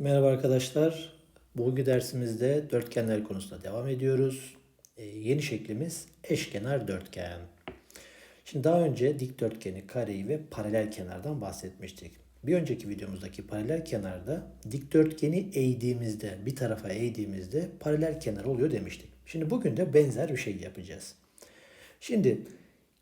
Merhaba arkadaşlar. Bugünkü dersimizde dörtgenler konusunda devam ediyoruz. Ee, yeni şeklimiz eşkenar dörtgen. Şimdi daha önce dikdörtgeni, kareyi ve paralel kenardan bahsetmiştik. Bir önceki videomuzdaki paralel kenarda dikdörtgeni eğdiğimizde, bir tarafa eğdiğimizde paralel kenar oluyor demiştik. Şimdi bugün de benzer bir şey yapacağız. Şimdi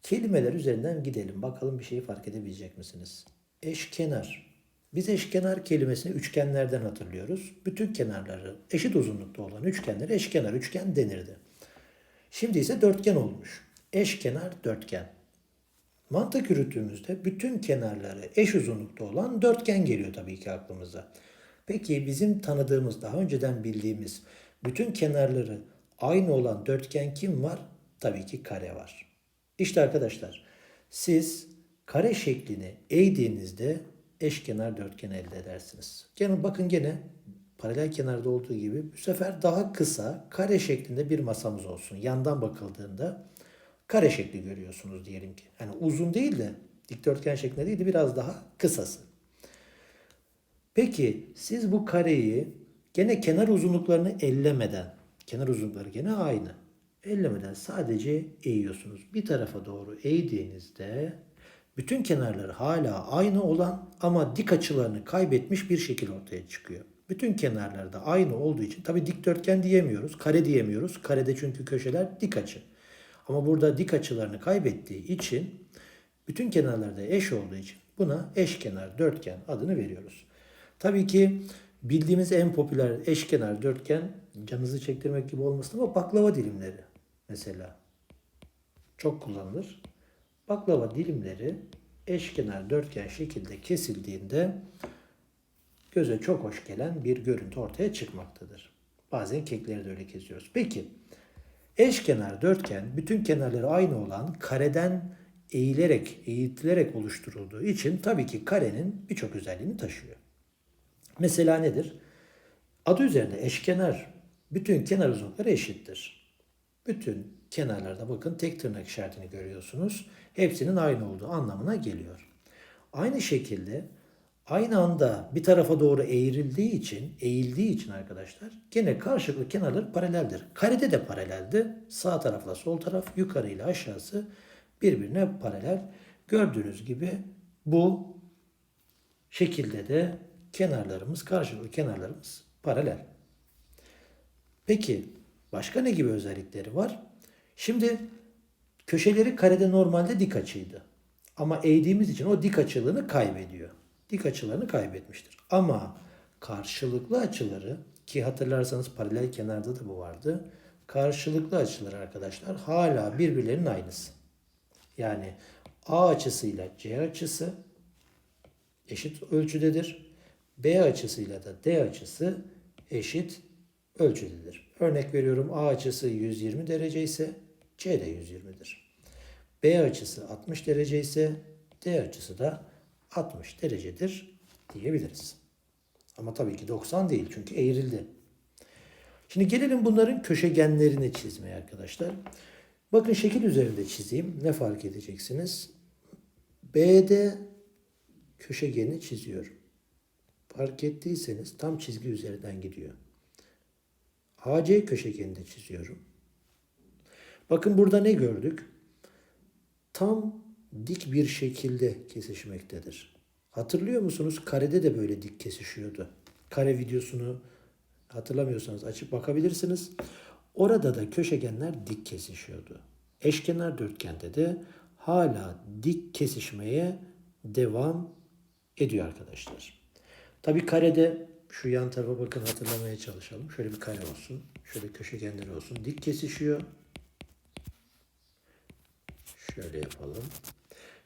kelimeler üzerinden gidelim. Bakalım bir şeyi fark edebilecek misiniz? Eşkenar. Biz eşkenar kelimesini üçgenlerden hatırlıyoruz. Bütün kenarları eşit uzunlukta olan üçgenlere eşkenar üçgen denirdi. Şimdi ise dörtgen olmuş. Eşkenar dörtgen. Mantık yürüttüğümüzde bütün kenarları eş uzunlukta olan dörtgen geliyor tabii ki aklımıza. Peki bizim tanıdığımız, daha önceden bildiğimiz bütün kenarları aynı olan dörtgen kim var? Tabii ki kare var. İşte arkadaşlar siz kare şeklini eğdiğinizde eşkenar dörtgen elde edersiniz. Gene bakın gene paralel kenarda olduğu gibi bu sefer daha kısa kare şeklinde bir masamız olsun. Yandan bakıldığında kare şekli görüyorsunuz diyelim ki. Yani uzun değil de dikdörtgen şeklinde değil de biraz daha kısası. Peki siz bu kareyi gene kenar uzunluklarını ellemeden, kenar uzunlukları gene aynı. Ellemeden sadece eğiyorsunuz. Bir tarafa doğru eğdiğinizde bütün kenarları hala aynı olan ama dik açılarını kaybetmiş bir şekil ortaya çıkıyor. Bütün kenarları da aynı olduğu için tabi dikdörtgen diyemiyoruz, kare diyemiyoruz. Karede çünkü köşeler dik açı. Ama burada dik açılarını kaybettiği için bütün kenarlarda eş olduğu için buna eşkenar dörtgen adını veriyoruz. Tabii ki bildiğimiz en popüler eşkenar dörtgen canınızı çektirmek gibi olmasın ama baklava dilimleri mesela çok kullanılır. Baklava dilimleri eşkenar dörtgen şekilde kesildiğinde göze çok hoş gelen bir görüntü ortaya çıkmaktadır. Bazen kekleri de öyle kesiyoruz. Peki eşkenar dörtgen bütün kenarları aynı olan kareden eğilerek, eğitilerek oluşturulduğu için tabii ki karenin birçok özelliğini taşıyor. Mesela nedir? Adı üzerinde eşkenar bütün kenar uzunlukları eşittir. Bütün kenarlarda bakın tek tırnak işaretini görüyorsunuz. Hepsinin aynı olduğu anlamına geliyor. Aynı şekilde aynı anda bir tarafa doğru eğrildiği için, eğildiği için arkadaşlar gene karşılıklı kenarları paraleldir. Karede de paraleldi. Sağ tarafla sol taraf, yukarı ile aşağısı birbirine paralel. Gördüğünüz gibi bu şekilde de kenarlarımız, karşılıklı kenarlarımız paralel. Peki başka ne gibi özellikleri var? Şimdi köşeleri karede normalde dik açıydı. Ama eğdiğimiz için o dik açılığını kaybediyor. Dik açılarını kaybetmiştir. Ama karşılıklı açıları ki hatırlarsanız paralel kenarda da bu vardı. Karşılıklı açılar arkadaşlar hala birbirlerinin aynısı. Yani A açısıyla C açısı eşit ölçüdedir. B açısıyla da D açısı eşit ölçüdedir. Örnek veriyorum A açısı 120 derece ise C de 120'dir. B açısı 60 derece ise D açısı da 60 derecedir diyebiliriz. Ama tabii ki 90 değil çünkü eğrildi. Şimdi gelelim bunların köşegenlerini çizmeye arkadaşlar. Bakın şekil üzerinde çizeyim. Ne fark edeceksiniz? BD köşegeni çiziyorum. Fark ettiyseniz tam çizgi üzerinden gidiyor. AC köşegenini de çiziyorum. Bakın burada ne gördük? Tam dik bir şekilde kesişmektedir. Hatırlıyor musunuz? Karede de böyle dik kesişiyordu. Kare videosunu hatırlamıyorsanız açıp bakabilirsiniz. Orada da köşegenler dik kesişiyordu. Eşkenar dörtgende de hala dik kesişmeye devam ediyor arkadaşlar. Tabi karede şu yan tarafa bakın hatırlamaya çalışalım. Şöyle bir kare olsun. Şöyle köşegenleri olsun. Dik kesişiyor. Şöyle yapalım.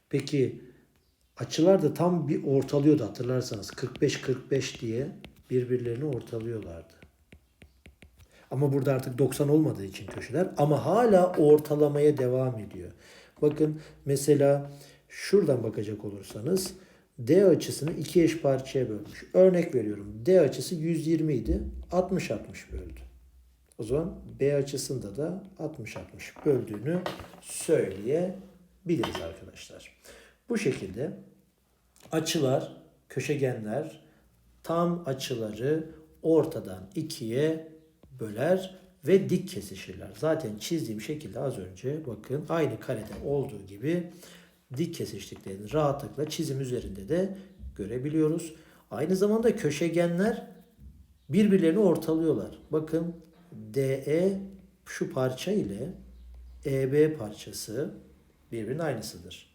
Peki açılar da tam bir ortalıyordu hatırlarsanız. 45-45 diye birbirlerini ortalıyorlardı. Ama burada artık 90 olmadığı için köşeler ama hala ortalamaya devam ediyor. Bakın mesela şuradan bakacak olursanız D açısını iki eş parçaya bölmüş. Örnek veriyorum. D açısı 120 idi. 60-60 böldü. O zaman B açısında da 60-60 böldüğünü söyleyebiliriz arkadaşlar. Bu şekilde açılar, köşegenler tam açıları ortadan ikiye böler ve dik kesişirler. Zaten çizdiğim şekilde az önce bakın aynı karede olduğu gibi dik kesiştiklerini rahatlıkla çizim üzerinde de görebiliyoruz. Aynı zamanda köşegenler birbirlerini ortalıyorlar. Bakın DE şu parça ile EB parçası birbirinin aynısıdır.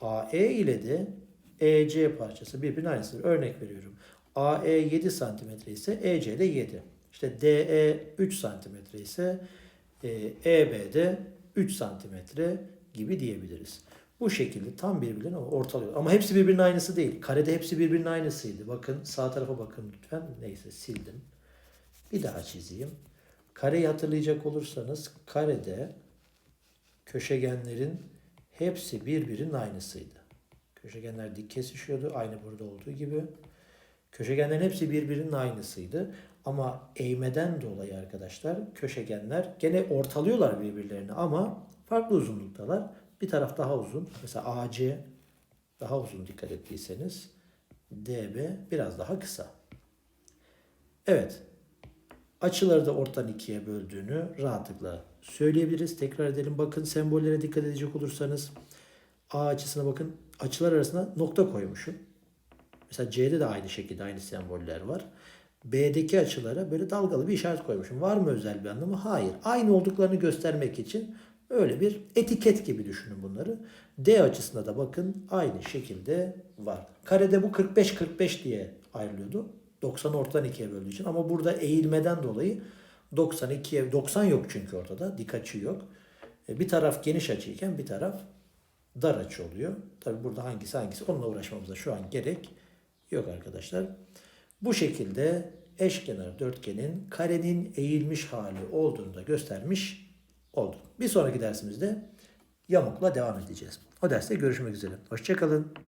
AE ile de EC parçası birbirinin aynısıdır. Örnek veriyorum. AE 7 cm ise EC de 7. İşte DE 3 cm ise e, EB de 3 cm gibi diyebiliriz. Bu şekilde tam birbirlerini ortalıyor. Ama hepsi birbirinin aynısı değil. Karede hepsi birbirinin aynısıydı. Bakın sağ tarafa bakın lütfen. Neyse sildim. Bir daha çizeyim. Kareyi hatırlayacak olursanız karede köşegenlerin hepsi birbirinin aynısıydı. Köşegenler dik kesişiyordu. Aynı burada olduğu gibi. Köşegenlerin hepsi birbirinin aynısıydı. Ama eğmeden dolayı arkadaşlar köşegenler gene ortalıyorlar birbirlerini ama farklı uzunluktalar. Bir taraf daha uzun. Mesela AC daha uzun dikkat ettiyseniz. DB biraz daha kısa. Evet. Açıları da ortadan ikiye böldüğünü rahatlıkla söyleyebiliriz. Tekrar edelim. Bakın sembollere dikkat edecek olursanız A açısına bakın. Açılar arasında nokta koymuşum. Mesela C'de de aynı şekilde aynı semboller var. B'deki açılara böyle dalgalı bir işaret koymuşum. Var mı özel bir anlamı? Hayır. Aynı olduklarını göstermek için öyle bir etiket gibi düşünün bunları. D açısında da bakın aynı şekilde var. Karede bu 45-45 diye ayrılıyordu. 90 ortadan ikiye böldüğü için. Ama burada eğilmeden dolayı 92'ye 90 yok çünkü ortada. Dik açı yok. E, Bir taraf geniş açıyken bir taraf dar açı oluyor. Tabi burada hangisi hangisi onunla uğraşmamıza şu an gerek yok arkadaşlar. Bu şekilde eşkenar dörtgenin karenin eğilmiş hali olduğunu da göstermiş olduk. Bir sonraki dersimizde yamukla devam edeceğiz. O derste görüşmek üzere. Hoşçakalın.